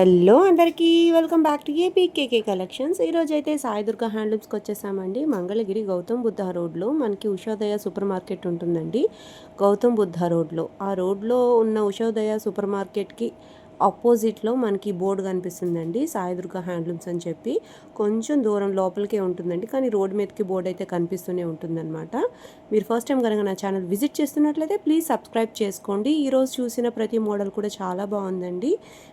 Hello అందరికీ welcome back to APKK collections. ఈరోజు అయితే సాయి దుర్గా హ్యాండ్లూమ్స్కి వచ్చేసామండి. మంగళగిరి గౌతమ్ బుద్ధ రోడ్లో మనకి ఉషోదయ సూపర్ మార్కెట్ ఉంటుందండి. గౌతమ్ బుద్ధ రోడ్లో. ఆ రోడ్లో ఉన్న ఉషోదయ సూపర్ మార్కెట్కి ఆపోజిట్లో మనకి బోర్డు కనిపిస్తుందండి. సాయిదుర్గ హ్యాండ్లూమ్స్ అని చెప్పి. కొంచెం దూరం లోపలికే ఉంటుందండి. కానీ రోడ్ మీదకి బోర్డు అయితే కనిపిస్తూనే ఉంటుందన్నమాట. మీరు ఫస్ట్ టైం కనుక నా ఛానల్ విజిట్ చేస్తున్నట్లయితే ప్లీజ్ సబ్స్క్రైబ్ చేసుకోండి. ఈరోజు చూసిన ప్రతి మోడల్ కూడా చాలా బాగుందండి.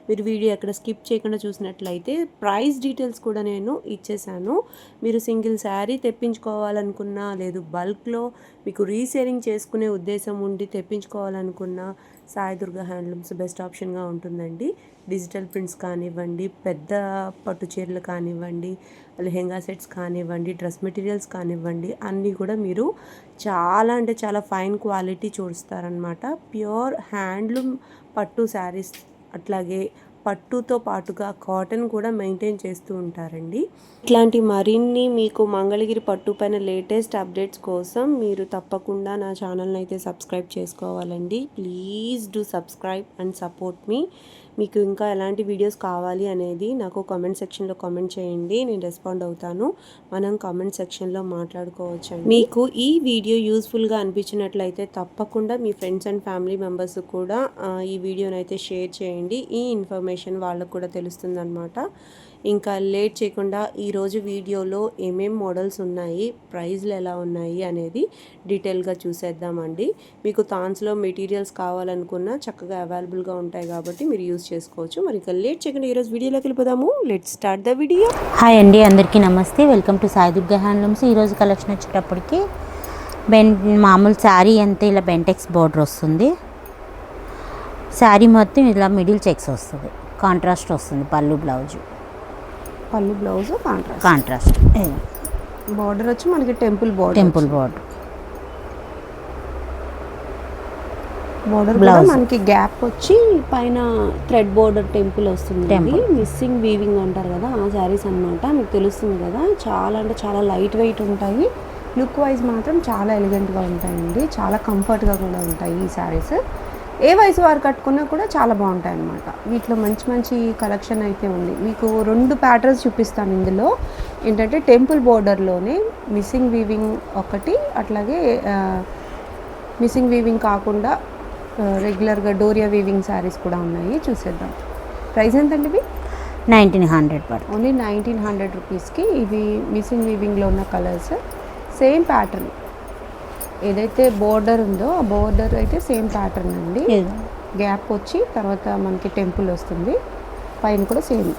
మీరు వీడియో ఎక్కడ స్కిప్ చేయకుండా చూసినట్లయితే ప్రైస్ డీటెయిల్స్ కూడా నేను ఇచ్చేసాను. మీరు సింగిల్ శారీ తెప్పించుకోవాలనుకున్నా లేదు బల్క్లో మీకు రీసేలింగ్ చేసుకునే ఉద్దేశం ఉండి తెప్పించుకోవాలనుకున్నా సాయి దుర్గా హ్యాండ్లూమ్స్ బెస్ట్ ఆప్షన్గా ఉంటుందండి. డిజిటల్ ప్రింట్స్ కానివ్వండి పెద్ద పట్టు చీరలు కానివ్వండి లెహెంగా సెట్స్ కానివ్వండి డ్రెస్ మెటీరియల్స్ కానివ్వండి అన్నీ కూడా మీరు చాలా అంటే చాలా ఫైన్ క్వాలిటీ చూస్తారనమాట ప్యూర్ హ్యాండ్లూమ్ పట్టు శారీస్ అట్లాగే పట్టుతో పాటుగా కాటన్ కూడా మెయింటైన్ చేస్తూ ఉంటారండి. ఇట్లాంటి మరిన్ని మీకు మంగళగిరి పట్టు పైన లేటెస్ట్ అప్డేట్స్ కోసం మీరు తప్పకుండా నా ఛానల్ని అయితే సబ్స్క్రైబ్ చేసుకోవాలండి. Please do subscribe and support me. మీకు ఇంకా ఎలాంటి వీడియోస్ కావాలి అనేది నాకు కామెంట్ సెక్షన్లో కామెంట్ చేయండి. నేను రెస్పాండ్ అవుతాను. మనం కామెంట్ సెక్షన్లో మాట్లాడుకోవచ్చు మీకు ఈ వీడియో యూస్ఫుల్గా అనిపించినట్లయితే తప్పకుండా మీ ఫ్రెండ్స్ అండ్ ఫ్యామిలీ మెంబర్స్ కూడా ఈ వీడియోని అయితే షేర్ చేయండి. ఈ ఇన్ఫర్మేషన్ వాళ్ళకు కూడా తెలుస్తుంది అనమాట ఇంకా లేట్ చేయకుండా ఈరోజు వీడియోలో ఏమేం మోడల్స్ ఉన్నాయి ప్రైజ్లు ఎలా ఉన్నాయి అనేది డీటెయిల్గా చూసేద్దామండి. మీకు థాన్స్లో మెటీరియల్స్ కావాలనుకున్నా చక్కగా అవైలబుల్గా ఉంటాయి కాబట్టి మీరు యూస్ చేసుకోవచ్చు. మరి ఇంకా లేట్ చేయకుండా ఈరోజు వీడియోలోకి వెళ్ళిపోదాము. Let start the video. Hi అండి అందరికీ నమస్తే. Welcome to Sai Durga handlooms. ఈరోజు కలెక్షన్ వచ్చేటప్పటికి బెన్ మామూలు శారీ అంతే ఇలా బెంటెక్స్ బార్డర్ వస్తుంది. శారీ మొత్తం ఇలా మిడిల్ చెక్స్ వస్తుంది. కాంట్రాస్ట్ వస్తుంది పళ్ళు బ్లౌజ్. పళ్ళు బ్లౌజ్ కాంట్రాస్ట్. కాంట్రాస్ట్. బార్డర్ వచ్చి మనకి temple border temple border. Border కూడా మనకి గ్యాప్ వచ్చి పైన థ్రెడ్ బోర్డర్ టెంపుల్ వస్తుంది. మిస్సింగ్ వీవింగ్ అంటారు కదా ఆ శారీస్ అన్నమాట. మీకు తెలుస్తుంది కదా చాలా అంటే చాలా లైట్ వెయిట్ ఉంటాయి. లుక్ వైజ్ మాత్రం చాలా ఎలిగెంట్గా ఉంటాయండి. చాలా కంఫర్ట్గా కూడా ఉంటాయి ఈ శారీస్. ఏ వయసు వారు కట్టుకున్నా కూడా చాలా బాగుంటాయి అన్నమాట వీటిలో మంచి మంచి కలెక్షన్ అయితే ఉంది. మీకు రెండు ప్యాటర్న్స్ చూపిస్తాను ఇందులో. ఏంటంటే టెంపుల్ బోర్డర్లోనే మిస్సింగ్ వీవింగ్ ఒకటి అట్లాగే మిస్సింగ్ వీవింగ్ కాకుండా రెగ్యులర్గా డోరియా వీవింగ్ శారీస్ కూడా ఉన్నాయి. చూసేద్దాం. ప్రైస్ ఎంతండి ఇవి? నైన్టీన్ హండ్రెడ్ పడుతుంది. ఓన్లీ నైన్టీన్ హండ్రెడ్ రూపీస్కి ఇవి మిస్సింగ్ వీవింగ్లో ఉన్న కలర్స్. Same pattern. ఏదైతే బోర్డర్ ఉందో ఆ బోర్డర్ అయితే సేమ్ ప్యాటర్న్ అండి. గ్యాప్ వచ్చి తర్వాత మనకి టెంపుల్ వస్తుంది. పైన కూడా సేమ్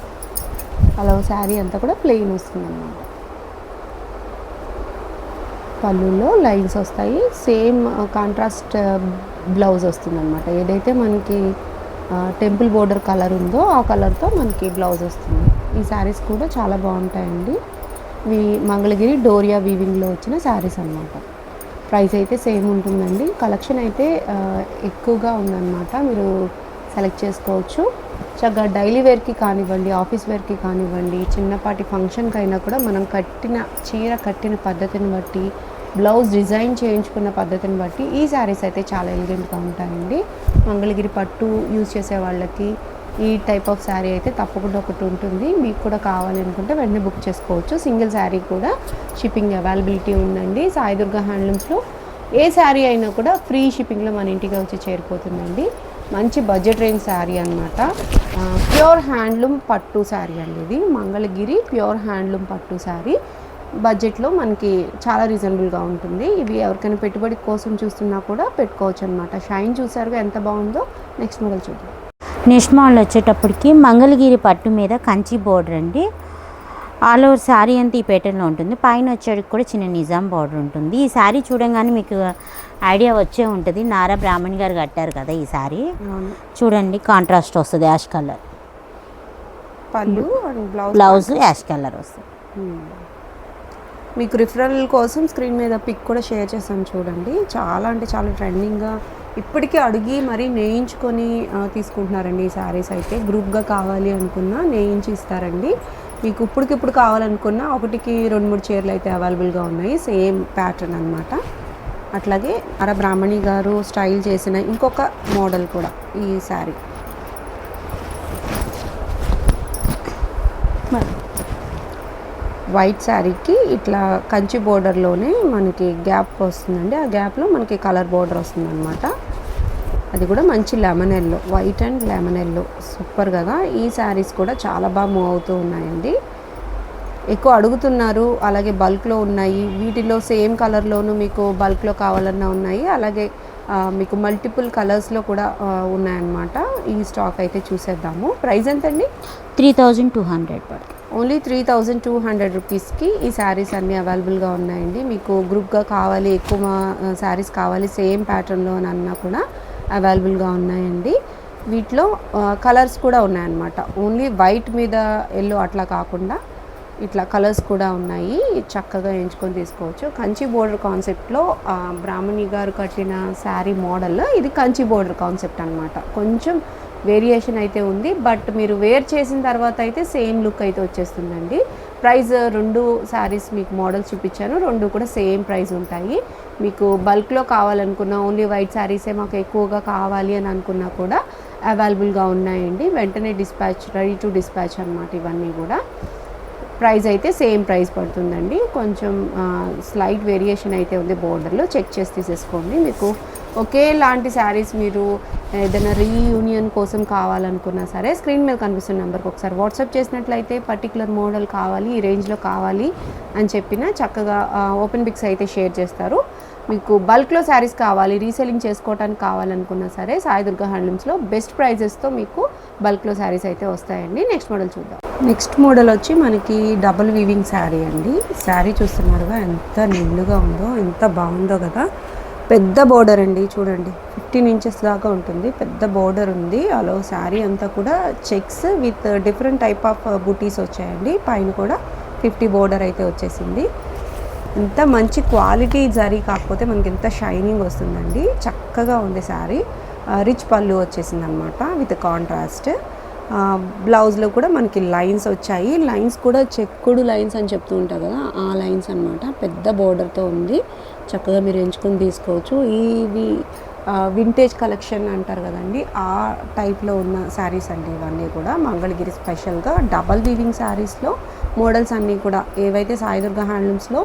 అలా శారీ అంతా కూడా ప్లెయిన్ వస్తుంది అన్నమాట పళ్ళులో లైన్స్ వస్తాయి సేమ్ కాంట్రాస్ట్ బ్లౌజ్ వస్తుంది అనమాట ఏదైతే మనకి టెంపుల్ బోర్డర్ కలర్ ఉందో ఆ కలర్తో మనకి బ్లౌజ్ వస్తుంది. ఈ శారీస్ కూడా చాలా బాగుంటాయండి. ఇవి మంగళగిరి డోరియా వీవింగ్లో వచ్చిన శారీస్ అన్నమాట. ప్రైస్ అయితే సేమ్ ఉంటుందండి. కలెక్షన్ అయితే ఎక్కువగా ఉందన్నమాట. మీరు సెలెక్ట్ చేసుకోవచ్చు. చక్కగా డైలీ వేర్కి కానివ్వండి ఆఫీస్ వేర్కి కానివ్వండి చిన్నపాటి ఫంక్షన్కి అయినా కూడా మనం కట్టిన చీర కట్టిన పద్ధతిని బట్టి బ్లౌజ్ డిజైన్ చేయించుకున్న పద్ధతిని బట్టి ఈ శారీస్ అయితే చాలా ఎలిగెంట్గా ఉంటాయండి. మంగళగిరి పట్టు యూజ్ చేసే వాళ్ళకి ఈ టైప్ ఆఫ్ శారీ అయితే తప్పకుండా ఒకటి ఉంటుంది. మీకు కూడా కావాలి అనుకుంటే వెంటనే బుక్ చేసుకోవచ్చు. సింగిల్ శారీ కూడా షిప్పింగ్ అవైలబిలిటీ ఉందండి. సాయిదుర్గ హ్యాండ్లూమ్స్లో ఏ శారీ అయినా కూడా ఫ్రీ షిప్పింగ్లో మన ఇంటికి వచ్చి చేరిపోతుందండి. మంచి బడ్జెట్ రేంజ్ శారీ అనమాట ప్యూర్ హ్యాండ్లూమ్ పట్టు శారీ అండి ఇది. మంగళగిరి ప్యూర్ హ్యాండ్లూమ్ పట్టు శారీ బడ్జెట్లో మనకి చాలా రీజనబుల్గా ఉంటుంది. ఇవి ఎవరికైనా పెట్టుబడి కోసం చూస్తున్నా కూడా పెట్టుకోవచ్చు అనమాట షైన్ చూసారుగా ఎంత బాగుందో? నెక్స్ట్ మోడల్ చూద్దాం. నెక్స్ట్ మోడల్ వచ్చేటప్పటికి మంగళగిరి పట్టు మీద కంచి బోర్డర్ అండి. ఆల్ ఓవర్ శారీ అంతా ఈ ప్యాటర్న్లో ఉంటుంది. పైన వచ్చేటికి కూడా చిన్న నిజాం బార్డర్ ఉంటుంది. ఈ శారీ చూడంగానే మీకు ఐడియా వచ్చే ఉంటుంది. నారా బ్రాహ్మణ్ గారు కట్టారు కదా ఈ శారీ. చూడండి కాంట్రాస్ట్ వస్తుంది ash colour pallu blouse ash colour వస్తుంది. మీకు రిఫరల్ కోసం స్క్రీన్ మీద పిక్ కూడా షేర్ చేశాను చూడండి. చాలా అంటే చాలా ట్రెండింగ్గా ఇప్పటికీ అడిగి మరీ నేయించుకొని తీసుకుంటున్నారండి ఈ శారీస్ అయితే. గ్రూప్గా కావాలి అనుకున్నా నేయించి ఇస్తారండి. మీకు ఇప్పటికిప్పుడు కావాలనుకున్నా ఒకటికి రెండు మూడు చీరలు అయితే అవైలబుల్గా ఉన్నాయి. సేమ్ ప్యాటర్న్ అన్నమాట. అట్లాగే అర బ్రాహ్మణి గారు స్టైల్ చేసిన ఇంకొక మోడల్ కూడా ఈ శారీ వైట్ శారీకి ఇట్లా కంచి బోర్డర్లోనే మనకి గ్యాప్ వస్తుందండి. ఆ గ్యాప్లో మనకి కలర్ బోర్డర్ వస్తుందన్నమాట. అది కూడా మంచి lemon yellow white and lemon yellow super కదా. ఈ శారీస్ కూడా చాలా బాగా మూవ్ అవుతూ ఉన్నాయండి. ఎక్కువ అడుగుతున్నారు అలాగే బల్క్లో ఉన్నాయి. వీటిలో సేమ్ కలర్లోనూ మీకు బల్క్లో కావాలన్నా ఉన్నాయి. అలాగే మీకు మల్టిపుల్ కలర్స్లో కూడా ఉన్నాయన్నమాట. ఈ స్టాక్ అయితే చూసేద్దాము. ప్రైస్ ఎంతండి? త్రీ థౌజండ్ టూ హండ్రెడ్ పడుతుంది only three thousand two hundred రూపీస్కి ఈ శారీస్ అన్నీ అవైలబుల్గా ఉన్నాయండి. మీకు గ్రూప్గా కావాలి ఎక్కువ శారీస్ కావాలి సేమ్ ప్యాటర్న్లో అని అన్నా కూడా అవైలబుల్గా ఉన్నాయండి. వీటిలో కలర్స్ కూడా ఉన్నాయన్నమాట. ఓన్లీ వైట్ మీద ఎల్లో అట్లా కాకుండా ఇట్లా కలర్స్ కూడా ఉన్నాయి. చక్కగా ఎంచుకొని తీసుకోవచ్చు. కంచి బోర్డర్ కాన్సెప్ట్లో బ్రాహ్మణి గారు కట్టిన శారీ మోడల్ ఇది కంచి బోర్డర్ కాన్సెప్ట్ అనమాట కొంచెం వేరియేషన్ అయితే ఉంది బట్ మీరు వేర్ చేసిన తర్వాత అయితే సేమ్ లుక్ అయితే వచ్చేస్తుందండి. ప్రైస్ రెండు శారీస్ మీకు మోడల్స్ చూపించాను రెండు కూడా సేమ్ ప్రైస్ ఉంటాయి. మీకు బల్క్లో కావాలనుకున్న ఓన్లీ వైట్ శారీసే మాకు ఎక్కువగా కావాలి అని అనుకున్నా కూడా అవైలబుల్గా ఉన్నాయండి. వెంటనే డిస్పాచ్ రెడీ టు డిస్పాచ్ అనమాట ఇవన్నీ కూడా. ప్రైస్ అయితే సేమ్ ప్రైస్ పడుతుందండి. కొంచెం స్లైట్ వేరియేషన్ అయితే ఉంది బోర్డర్లో. చెక్ చేసి తీసేసుకోండి. మీకు ఒకేలాంటి శారీస్ మీరు ఏదైనా రీయూనియన్ కోసం కావాలనుకున్నా సరే స్క్రీన్ మీద కనిపిస్తున్న నెంబర్కి ఒకసారి వాట్సాప్ చేసినట్లయితే పర్టికులర్ మోడల్ కావాలి ఈ రేంజ్లో కావాలి అని చెప్పిన చక్కగా ఓపెన్ పిక్స్ అయితే షేర్ చేస్తారు. మీకు బల్క్లో శారీస్ కావాలి రీసెలింగ్ చేసుకోవడానికి కావాలనుకున్నా సరే సాయి దుర్గా హ్యాండ్లూమ్స్లో బెస్ట్ ప్రైజెస్తో మీకు బల్క్లో శారీస్ అయితే వస్తాయండి. నెక్స్ట్ మోడల్ చూద్దాం. నెక్స్ట్ మోడల్ వచ్చి మనకి డబుల్ వీవింగ్ శారీ అండి. శారీ చూస్తున్నారుగా ఎంత నిండుగా ఉందో ఎంత బాగుందో కదా. పెద్ద బోర్డర్ అండి చూడండి. ఫిఫ్టీన్ ఇంచెస్ దాకా ఉంటుంది. పెద్ద బోర్డర్ ఉంది. అలో శారీ అంతా కూడా checks with different type of బుటీస్ వచ్చాయండి. పైన కూడా ఫిఫ్టీ బోర్డర్ అయితే వచ్చేసింది. ఎంత మంచి క్వాలిటీ జరీ కాకపోతే మనకి ఎంత షైనింగ్ వస్తుందండి. చక్కగా ఉంది శారీ. రిచ్ పళ్ళు వచ్చేసింది అనమాట విత్ కాంట్రాస్ట్. బ్లౌజ్లో కూడా మనకి లైన్స్ వచ్చాయి. లైన్స్ కూడా చెక్కుడు లైన్స్ అని చెప్తూ ఉంటారు కదా ఆ లైన్స్ అన్నమాట. పెద్ద బోర్డర్తో ఉంది. చక్కగా మీరు ఎంచుకొని తీసుకోవచ్చు. ఇవి వింటేజ్ కలెక్షన్ అంటారు కదండి ఆ టైప్లో ఉన్న శారీస్ అండి ఇవన్నీ కూడా. మంగళగిరి స్పెషల్గా డబల్ వీవింగ్ శారీస్లో మోడల్స్ అన్నీ కూడా ఏవైతే సాయిదుర్గ హ్యాండ్లూమ్స్లో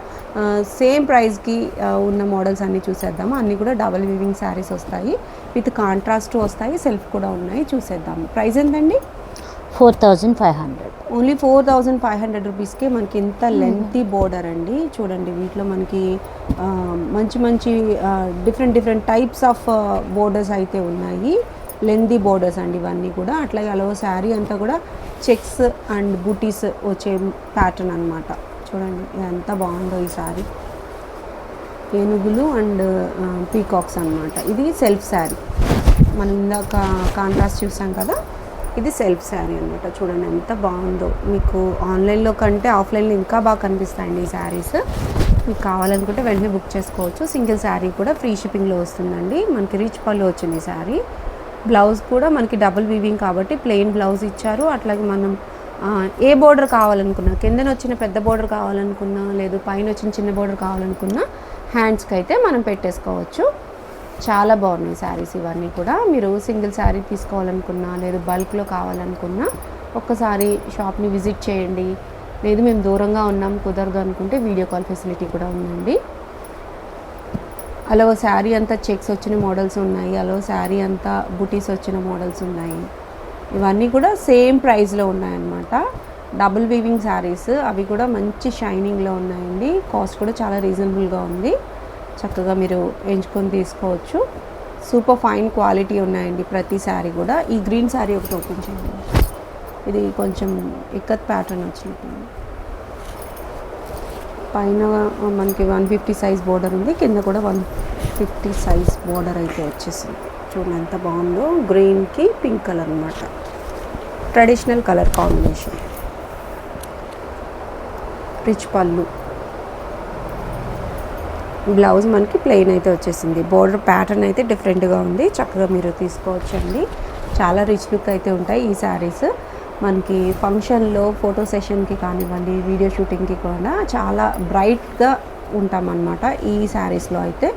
సేమ్ ప్రైస్కి ఉన్న మోడల్స్ అన్నీ చూసేద్దాము. అన్నీ కూడా డబల్ వీవింగ్ శారీస్ వస్తాయి. విత్ కాంట్రాస్ట్ వస్తాయి. సెల్ఫ్ కూడా ఉన్నాయి. చూసేద్దాము. ప్రైస్ ఎంతండి? Four thousand five hundred. Only four thousand five hundred రూపీస్కి మనకి ఇంత లెంతీ బోర్డర్ అండి. చూడండి వీటిలో మనకి మంచి మంచి different different types of borders అయితే ఉన్నాయి. లెందీ బోర్డర్స్ అండి ఇవన్నీ కూడా. అట్లాగే అలవో శారీ అంతా కూడా చెక్స్ అండ్ బూటీస్ వచ్చే ప్యాటర్న్ అనమాట చూడండి ఎంత బాగుందో ఈ శారీ. ఏనుగులు అండ్ పీకాక్స్ అనమాట ఇది సెల్ఫ్ శారీ. మనం ఇందాక కాంట్రాస్ట్ చూసాం కదా ఇది సెల్ఫ్ శారీ అనమాట చూడండి ఎంత బాగుందో. మీకు ఆన్లైన్లో కంటే ఆఫ్లైన్లో ఇంకా బాగా కనిపిస్తాయండి ఈ శారీస్. మీకు కావాలనుకుంటే వెంటనే బుక్ చేసుకోవచ్చు. సింగిల్ శారీ కూడా ఫ్రీ షిప్పింగ్లో వస్తుందండి. మనకి రీచ్ పళ్ళు వచ్చింది ఈ శారీ. బ్లౌజ్ కూడా మనకి డబుల్ వీవింగ్ కాబట్టి ప్లెయిన్ బ్లౌజ్ ఇచ్చారు. అట్లాగే మనం ఏ బోర్డర్ కావాలనుకున్నా కిందన వచ్చిన పెద్ద బోర్డర్ కావాలనుకున్నా లేదు పైన వచ్చిన చిన్న బోర్డర్ కావాలనుకున్నా హ్యాండ్స్కి అయితే మనం పెట్టేసుకోవచ్చు. చాలా బాగున్నాయి శారీస్ ఇవన్నీ కూడా. మీరు సింగిల్ శారీ తీసుకోవాలనుకున్నా లేదు బల్క్లో కావాలనుకున్నా ఒక్కసారి షాప్ని విజిట్ చేయండి. లేదు మేము దూరంగా ఉన్నాం కుదరదు అనుకుంటే వీడియో కాల్ ఫెసిలిటీ కూడా ఉందండి. అలా శారీ అంతా చెక్స్ వచ్చిన మోడల్స్ ఉన్నాయి. అలా శారీ అంతా బుటీస్ వచ్చిన మోడల్స్ ఉన్నాయి. ఇవన్నీ కూడా సేమ్ ప్రైస్లో ఉన్నాయన్నమాట. Double weaving sarees. అవి కూడా మంచి షైనింగ్లో ఉన్నాయండి. కాస్ట్ కూడా చాలా రీజనబుల్గా ఉంది. చక్కగా మీరు ఎంచుకొని తీసుకోవచ్చు. సూపర్ ఫైన్ క్వాలిటీ ఉన్నాయండి ప్రతి శారీ కూడా. ఈ గ్రీన్ శారీ ఒకటి ఓపెన్ చేయండి. ఇది కొంచెం ఇక్కత్ ప్యాటర్న్ వచ్చినట్టుంది. పైన మనకి వన్ ఫిఫ్టీ సైజ్ బోర్డర్ ఉంది. కింద కూడా వన్ ఫిఫ్టీ సైజ్ బోర్డర్ అయితే వచ్చేసింది. చూడండి ఎంత బాగుందో. గ్రీన్కి పింక్ కలర్ అనమాట traditional colour combination rich pallu. Blouse మనకి ప్లెయిన్ అయితే వచ్చేసింది. బోర్డర్ ప్యాటర్న్ అయితే డిఫరెంట్గా ఉంది. చక్కగా మీరు తీసుకోవచ్చండి. చాలా రిచ్ లుక్ అయితే ఉంటాయి ఈ శారీస్ మనకి ఫంక్షన్లో ఫోటో సెషన్కి కానివ్వండి వీడియో షూటింగ్కి కూడా చాలా బ్రైట్గా ఉంటామన్నమాట ఈ శారీస్లో అయితే.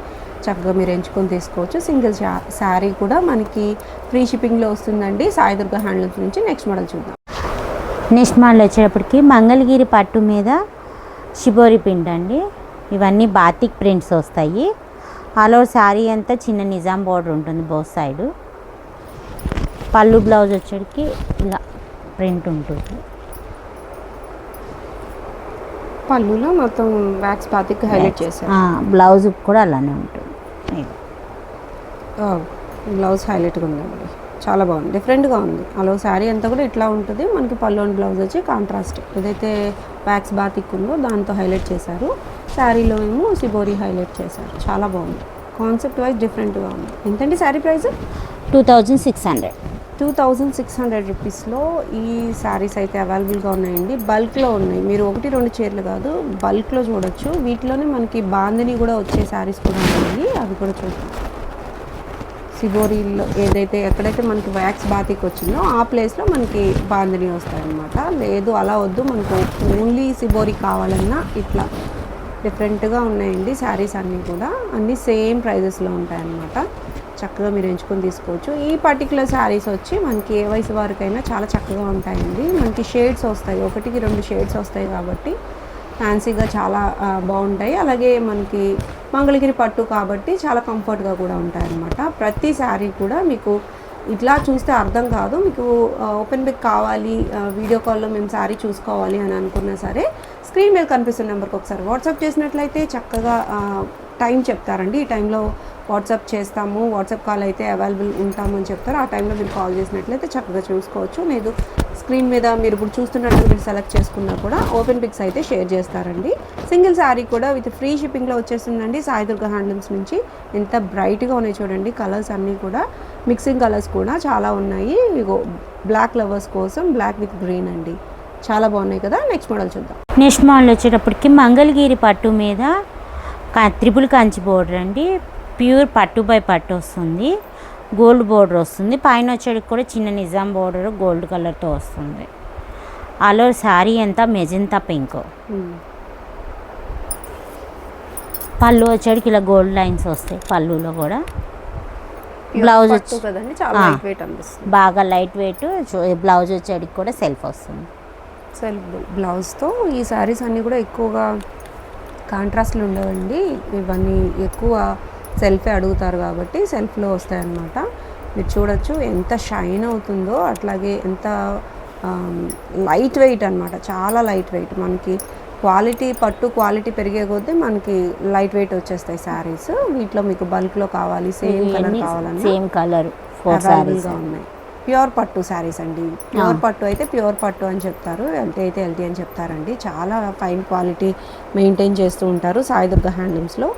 చక్కగా మీరు ఎంచుకొని తీసుకోవచ్చు. సింగిల్ శారీ కూడా మనకి ఫ్రీ షిప్పింగ్లో వస్తుందండి. సాయి దుర్గా హ్యాండ్లూమ్స్ నుంచి నెక్స్ట్ మోడల్ చూద్దాం. నెక్స్ట్ మోడల్ వచ్చేటప్పటికి మంగళగిరి పట్టు మీద షిబోరి ప్రింట్ అండి. ఇవన్నీ బాతిక్ ప్రింట్స్ వస్తాయి. ఆల్ ఓవర్ శారీ అంతా చిన్న నిజాం బోర్డర్ ఉంటుంది బోత్ సైడు. పళ్ళు బ్లౌజ్ వచ్చేటికి ఇలా ప్రింట్ ఉంటుంది. పళ్ళులో మొత్తం వ్యాక్స్ పాతిక్ హైలైట్ చేశారు. బ్లౌజ్ కూడా అలానే ఉంటుంది. బ్లౌజ్ హైలైట్గా ఉందండి. చాలా బాగుంది. డిఫరెంట్గా ఉంది. అలా శారీ అంతా కూడా ఇట్లా ఉంటుంది. మనకి పళ్ళు అండ్ బ్లౌజ్ వచ్చి కాంట్రాస్ట్ ఏదైతే వ్యాక్స్ బాతిక్ ఉందో దాంతో హైలైట్ చేశారు. శారీలో ఏమో సిబోరి హైలైట్ చేశారు. చాలా బాగుంది. కాన్సెప్ట్ వైజ్ డిఫరెంట్గా ఉంది. ఎంతండి saree price two thousand six hundred two thousand six hundred రూపీస్లో ఈ శారీస్ అయితే అవైలబుల్గా ఉన్నాయండి. బల్క్లో ఉన్నాయి. మీరు ఒకటి రెండు చీరలు కాదు బల్క్లో చూడొచ్చు. వీటిలోనే మనకి బాందిని కూడా వచ్చే శారీస్ కూడా ఉన్నాయి. అవి కూడా చూద్దాం. సిబోరీలో ఏదైతే ఎక్కడైతే మనకి వ్యాక్స్ బాతిక్ వచ్చిందో ఆ ప్లేస్లో మనకి బాందిని వస్తాయన్నమాట. లేదు అలా వద్దు. మనకు ఓన్లీ సిబోరీ కావాలన్నా ఇట్లా డిఫరెంట్గా ఉన్నాయండి శారీస్ అన్నీ కూడా. అన్నీ సేమ్ ప్రైజెస్లో ఉంటాయన్నమాట. చక్కగా మీరు ఎంచుకొని తీసుకోవచ్చు. ఈ పర్టికులర్ శారీస్ వచ్చి మనకి ఏ వయసు వారికైనా చాలా చక్కగా ఉంటాయండి. మనకి షేడ్స్ వస్తాయి. ఒకటికి రెండు షేడ్స్ వస్తాయి కాబట్టి ఫ్యాన్సీగా చాలా బాగుంటాయి. అలాగే మనకి మంగళగిరి పట్టు కాబట్టి చాలా కంఫర్ట్గా కూడా ఉంటాయన్నమాట. ప్రతి శారీ కూడా మీకు ఇట్లా చూస్తే అర్థం కాదు. మీకు ఓపెన్ బిక్ కావాలి వీడియో కాల్లో మేము శారీ చూసుకోవాలి అని అనుకున్నా సరే స్క్రీన్ మీద కనిపిస్తున్న నెంబర్కి ఒకసారి వాట్సాప్ చేసినట్లయితే చక్కగా టైం చెప్తారండి. ఈ టైంలో వాట్సాప్ చేస్తాము. వాట్సాప్ కాల్ అయితే అవైలబుల్ ఉంటాము అని చెప్తారు. ఆ టైంలో మీరు కాల్ చేసినట్లయితే చక్కగా చూసుకోవచ్చు. లేదు స్క్రీన్ మీద మీరు ఇప్పుడు చూస్తున్నట్టు మీరు సెలెక్ట్ చేసుకున్నా కూడా ఓపెన్ పిక్స్ అయితే షేర్ చేస్తారండి. సింగిల్ శారీ కూడా విత్ ఫ్రీ షిప్పింగ్లో వచ్చేస్తుందండి. సాయిదుర్గ హ్యాండ్లూమ్స్ నుంచి ఎంత బ్రైట్గా ఉన్నాయి చూడండి. కలర్స్ అన్నీ కూడా మిక్సింగ్ కలర్స్ కూడా చాలా ఉన్నాయి. ఇగో బ్లాక్ లవర్స్ కోసం బ్లాక్ విత్ గ్రీన్ అండి. చాలా బాగున్నాయి కదా. నెక్స్ట్ మోడల్ చూద్దాం. నెక్స్ట్ మోడల్ వచ్చేటప్పటికి మంగళగిరి పట్టు మీద త్రిపుల్ కంచి బోర్డర్ అండి. ప్యూర్ పట్టు బై పట్టు వస్తుంది. గోల్డ్ బోర్డర్ వస్తుంది. పైన వచ్చేటికి కూడా చిన్న నిజాం బోర్డర్ గోల్డ్ కలర్తో వస్తుంది. అలో శారీ అంతా మెజంతా పింక్. పళ్ళు వచ్చేటికి ఇలా గోల్డ్ లైన్స్ వస్తాయి పళ్ళులో కూడా. బ్లౌజ్ బాగా లైట్ వెయిట్ బ్లౌజ్ వచ్చేటికి కూడా సెల్ఫ్ వస్తుంది. సెల్ఫ్ బ్లౌజ్తో ఈ శారీస్ అన్నీ కూడా ఎక్కువగా కాంట్రాస్ట్లు ఉండవండి. ఇవన్నీ ఎక్కువ సెల్ఫే అడుగుతారు కాబట్టి సెల్ఫ్లో వస్తాయన్నమాట. మీరు చూడొచ్చు ఎంత షైన్ అవుతుందో అట్లాగే ఎంత లైట్ వెయిట్ అన్నమాట. చాలా లైట్ వెయిట్. మనకి క్వాలిటీ పట్టు క్వాలిటీ పెరిగే కొద్దీ మనకి లైట్ వెయిట్ వచ్చేస్తాయి శారీస్. వీటిలో మీకు బల్క్లో కావాలి సేమ్ కలర్ కావాలన్నా సేమ్ కలర్ అవైలబుల్గా ఉన్నాయి. ప్యూర్ పట్టు శారీస్ అండి. ప్యూర్ పట్టు అయితే ప్యూర్ పట్టు అని చెప్తారు. ఎల్టీ అయితే ఎల్టీ అని చెప్తారండి. చాలా ఫైన్ క్వాలిటీ మెయింటైన్ చేస్తూ ఉంటారు సాయిదుర్గ హ్యాండ్లూమ్స్లో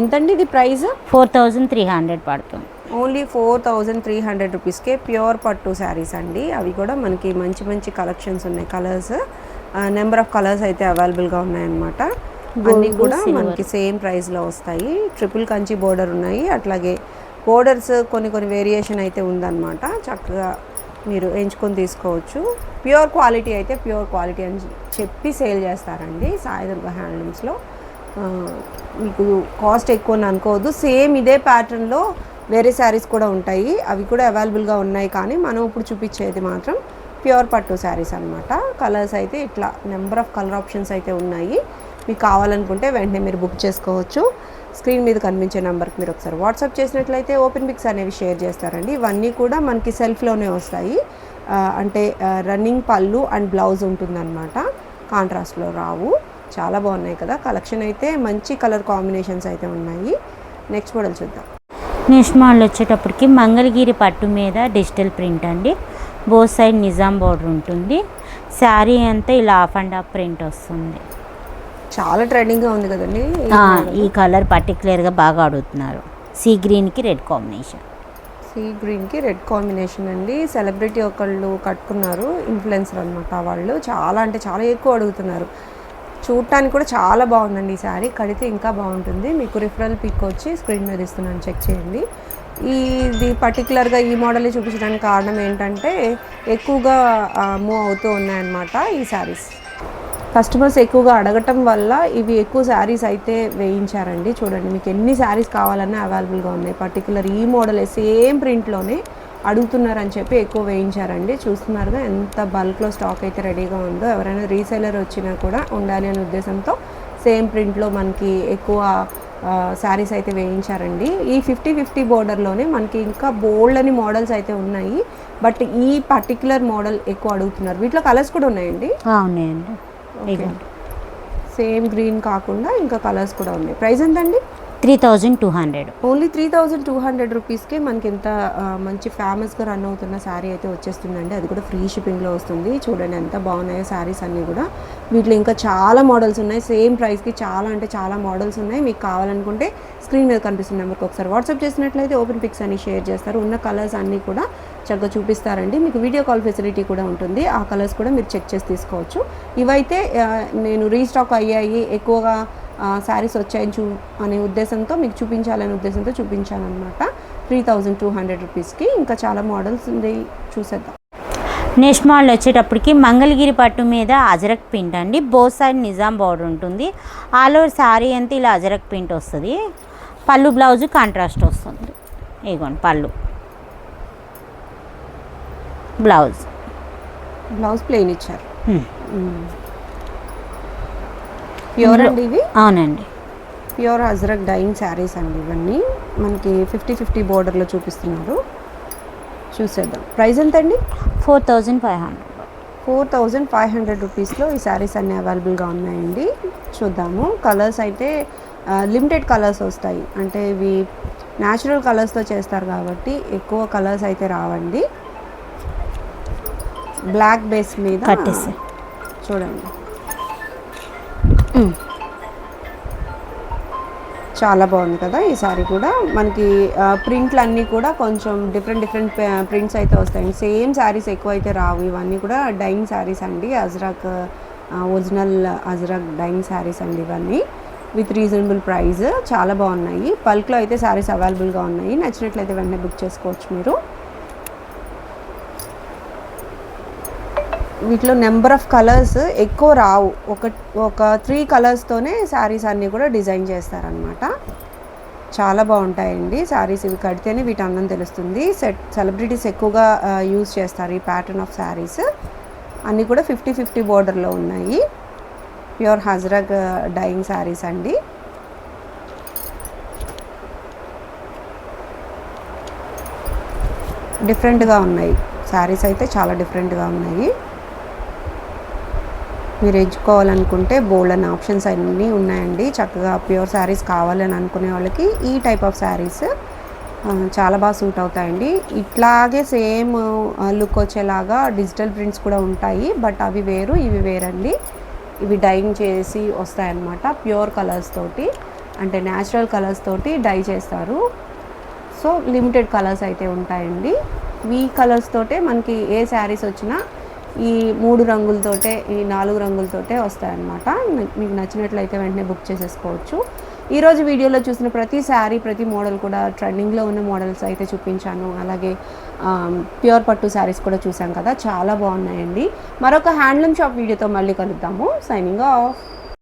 ఎంతండి ఇది price? Four thousand three hundred పడుతుంది. Only four thousand three hundred రూపీస్కే ప్యూర్ పట్టు శారీస్ అండి. అవి కూడా మనకి మంచి మంచి కలెక్షన్స్ ఉన్నాయి. కలర్స్ నెంబర్ ఆఫ్ కలర్స్ అయితే అవైలబుల్గా ఉన్నాయన్నమాట. అన్నీ కూడా. మనకి సేమ్ ప్రైస్లో వస్తాయి. ట్రిపుల్ కంచి బోర్డర్ ఉన్నాయి. అట్లాగే బోర్డర్స్ కొన్ని కొన్ని వేరియేషన్ అయితే ఉందన్నమాట. చక్కగా మీరు ఎంచుకొని తీసుకోవచ్చు. ప్యూర్ క్వాలిటీ అయితే ప్యూర్ క్వాలిటీ అని చెప్పి సేల్ చేస్తారండి సాయిదుర్గ హ్యాండ్లూమ్స్లో. మీకు కాస్ట్ ఎక్కువ అని అనుకోవద్దు. సేమ్ ఇదే ప్యాటర్న్లో వేరే శారీస్ కూడా ఉంటాయి. అవి కూడా అవైలబుల్గా ఉన్నాయి కానీ మనం ఇప్పుడు చూపించేది మాత్రం ప్యూర్ పట్టు శారీస్ అనమాట కలర్స్ అయితే ఇట్లా నెంబర్ ఆఫ్ కలర్ ఆప్షన్స్ అయితే ఉన్నాయి. మీకు కావాలనుకుంటే వెంటనే మీరు బుక్ చేసుకోవచ్చు. స్క్రీన్ మీద కనిపించే నెంబర్కి మీరు ఒకసారి వాట్సాప్ చేసినట్లయితే ఓపెన్ బిక్స్ అనేవి షేర్ చేస్తారండి. ఇవన్నీ కూడా మనకి సెల్ఫ్లోనే వస్తాయి. అంటే రన్నింగ్ పళ్ళు అండ్ బ్లౌజ్ ఉంటుందన్నమాట. కాంట్రాస్ట్లో రావు. చాలా బాగున్నాయి కదా. కలెక్షన్ అయితే మంచి కలర్ కాంబినేషన్స్ అయితే ఉన్నాయి. నెక్స్ట్ మోడల్ చూద్దాం. నెక్స్ట్ మోడల్ వచ్చేటప్పటికి మంగళగిరి పట్టు మీద డిజిటల్ ప్రింట్ అండి. బోత్ సైడ్ నిజాం బోర్డర్ ఉంటుంది. శారీ అంతా ఇలా ఆఫ్ అండ్ ఆఫ్ ప్రింట్ వస్తుంది. చాలా ట్రెండింగ్గా ఉంది కదండి ఈ కలర్ పర్టికులర్గా బాగా అడుగుతున్నారు సీ గ్రీన్కి రెడ్ కాంబినేషన్ సీ గ్రీన్కి రెడ్ కాంబినేషన్ అండి. సెలబ్రిటీ ఒకళ్ళు కట్టుకున్నారు ఇన్ఫ్లుయెన్సర్ అనమాట వాళ్ళు. చాలా అంటే చాలా ఎక్కువ అడుగుతున్నారు. చూడటానికి కూడా చాలా బాగుందండి ఈ శారీ కడితే ఇంకా బాగుంటుంది. మీకు రిఫరల్ పిక్ వచ్చి స్క్రీన్ మీద ఇస్తున్నాను. చెక్ చేయండి. ఇది పర్టికులర్గా ఈ మోడల్ చూపించడానికి కారణం ఏంటంటే ఎక్కువగా మూవ్ అవుతూ ఉన్నాయన్నమాట ఈ శారీస్ కస్టమర్స్ ఎక్కువగా అడగటం వల్ల ఇవి ఎక్కువ శారీస్ అయితే వేయించారండి. చూడండి మీకు ఎన్ని శారీస్ కావాలన్నా అవైలబుల్గా ఉన్నాయి. పర్టికులర్ ఈ మోడల్ సేమ్ ప్రింట్లోనే అడుగుతున్నారని చెప్పి ఎక్కువ వేయించారండి. చూస్తున్నారుగా ఎంత బల్క్లో స్టాక్ అయితే రెడీగా ఉందో. ఎవరైనా రీసెలర్ వచ్చినా కూడా ఉండాలి అనే ఉద్దేశంతో సేమ్ ప్రింట్లో మనకి ఎక్కువ శారీస్ అయితే వేయించారండి. ఈ ఫిఫ్టీ ఫిఫ్టీ బోర్డర్లోనే మనకి ఇంకా బోల్డ్ అని మోడల్స్ అయితే ఉన్నాయి. బట్ ఈ పర్టికులర్ మోడల్ ఎక్కువ అడుగుతున్నారు. వీటిలో కలర్స్ కూడా ఉన్నాయండి? ఉన్నాయండి. సేమ్ గ్రీన్ కాకుండా ఇంకా కలర్స్ కూడా ఉన్నాయి. ప్రైస్ ఎంతండి? Three thousand two hundred. Only three thousand two hundred రూపీస్కే మనకి ఎంత మంచి ఫేమస్గా రన్ అవుతున్న శారీ అయితే వచ్చేస్తుందండి. అది కూడా ఫ్రీ షిప్పింగ్లో వస్తుంది. చూడండి ఎంత బాగున్నాయో శారీస్ అన్నీ కూడా. వీటిలో ఇంకా చాలా మోడల్స్ ఉన్నాయి. సేమ్ ప్రైస్కి చాలా అంటే చాలా మోడల్స్ ఉన్నాయి. మీకు కావాలనుకుంటే స్క్రీన్ మీద కనిపిస్తున్న నెంబర్కి ఒకసారి వాట్సాప్ చేసినట్లయితే ఓపెన్ పిక్స్ అన్ని షేర్ చేస్తారు. ఉన్న కలర్స్ అన్నీ కూడా చక్కగా చూపిస్తారండి. మీకు వీడియో కాల్ ఫెసిలిటీ కూడా ఉంటుంది. ఆ కలర్స్ కూడా మీరు చెక్ చేసి తీసుకోవచ్చు. ఇవైతే నేను రీస్టాక్ అయ్యాయి. ఎక్కువగా శారీస్ వచ్చాయని చూ అనే ఉద్దేశంతో మీకు చూపించాలనే ఉద్దేశంతో చూపించాలన్నమాట త్రీ థౌజండ్ టూ హండ్రెడ్ రూపీస్కి ఇంకా చాలా మోడల్స్ ఉంది చూసేద్దాం. నెక్స్ట్ మోడల్ వచ్చేటప్పటికి మంగళగిరి పట్టు మీద అజరక్ ప్రింట్ అండి. బోత్ సైడ్ నిజాం బార్డర్ ఉంటుంది. ఆల్ ఓవర్ శారీ అంతా ఇలా అజరక్ ప్రింట్ వస్తుంది. పళ్ళు బ్లౌజ్ కాంట్రాస్ట్ వస్తుంది. ఇగోండి పళ్ళు. బ్లౌజ్. బ్లౌజ్ ప్లెయిన్ ఇచ్చారు. ప్యూర్ అండి ఇవి? అవునండి. ప్యూర్ అజ్రక్ డైయింగ్ శారీస్ అండి ఇవన్నీ. మనకి ఫిఫ్టీ ఫిఫ్టీ బోర్డర్లో చూపిస్తున్నారు. చూసేద్దాం. ప్రైస్ ఎంత అండి four thousand five hundred four thousand five hundred రూపీస్లో ఈ శారీస్ అన్నీ అవైలబుల్గా ఉన్నాయండి. చూద్దాము. కలర్స్ అయితే లిమిటెడ్ కలర్స్ వస్తాయి. అంటే ఇవి న్యాచురల్ కలర్స్తో చేస్తారు కాబట్టి ఎక్కువ కలర్స్ అయితే రావండి. బ్లాక్ బేస్ మీద. చూడండి. చాలా బాగుంది కదా ఈ సారీ కూడా. మనకి ప్రింట్లు అన్నీ కూడా కొంచెం డిఫరెంట్ డిఫరెంట్ ప్రింట్స్ అయితే వస్తాయి సేమ్ శారీస్ ఎక్కువ అయితే రావు. ఇవన్నీ కూడా డైయింగ్ శారీస్ అండి. అజ్రాక్ ఒరిజినల్ అజ్రాక్ డైయింగ్ శారీస్ అండి ఇవన్నీ. విత్ రీజనబుల్ ప్రైస్ చాలా బాగున్నాయి. పల్క్లో అయితే శారీస్ అవైలబుల్గా ఉన్నాయి. నచ్చినట్లయితే వెంటనే బుక్ చేసుకోవచ్చు మీరు. వీటిలో నెంబర్ ఆఫ్ కలర్స్ ఎక్కువ రావు. ఒక ఒక త్రీ కలర్స్తోనే శారీస్ అన్నీ కూడా డిజైన్ చేస్తారనమాట చాలా బాగుంటాయండి శారీస్ ఇవి కడితేనే వీటి అందం తెలుస్తుంది. సెట్ సెలబ్రిటీస్ ఎక్కువగా యూజ్ చేస్తారు ఈ ప్యాటర్న్ ఆఫ్ శారీస్. అన్నీ కూడా ఫిఫ్టీ ఫిఫ్టీ బోర్డర్లో ఉన్నాయి. ప్యూర్ హజరగ్ డైయింగ్ శారీస్ అండి. డిఫరెంట్గా ఉన్నాయి. శారీస్ అయితే చాలా డిఫరెంట్గా ఉన్నాయి. మీరు ఎంచుకోవాలనుకుంటే బోల్డ్ అనే ఆప్షన్స్ అన్నీ ఉన్నాయండి. చక్కగా ప్యూర్ శారీస్ కావాలని అనుకునే వాళ్ళకి ఈ టైప్ ఆఫ్ శారీస్ చాలా బాగా సూట్ అవుతాయండి. ఇట్లాగే సేమ్ లుక్ వచ్చేలాగా డిజిటల్ ప్రింట్స్ కూడా ఉంటాయి బట్ అవి వేరు ఇవి వేరండి. ఇవి డైయింగ్ చేసి వస్తాయన్నమాట ప్యూర్ కలర్స్ తోటి అంటే న్యాచురల్ కలర్స్ తోటి డై చేస్తారు. సో లిమిటెడ్ కలర్స్ అయితే ఉంటాయండి. ఈ కలర్స్ తోటే మనకి ఏ శారీస్ వచ్చినా ఈ మూడు రంగులతోటే ఈ నాలుగు రంగులతోటే వస్తాయన్నమాట. మీకు నచ్చినట్లయితే వెంటనే బుక్ చేసేసుకోవచ్చు. ఈరోజు వీడియోలో చూసిన ప్రతి శారీ ప్రతి మోడల్ కూడా ట్రెండింగ్లో ఉన్న మోడల్స్ అయితే చూపించాను. అలాగే ప్యూర్ పట్టు శారీస్ కూడా చూసాం కదా చాలా బాగున్నాయండి. మరొక హ్యాండ్లూమ్ షాప్ వీడియోతో మళ్ళీ కలుద్దాము. Signing off.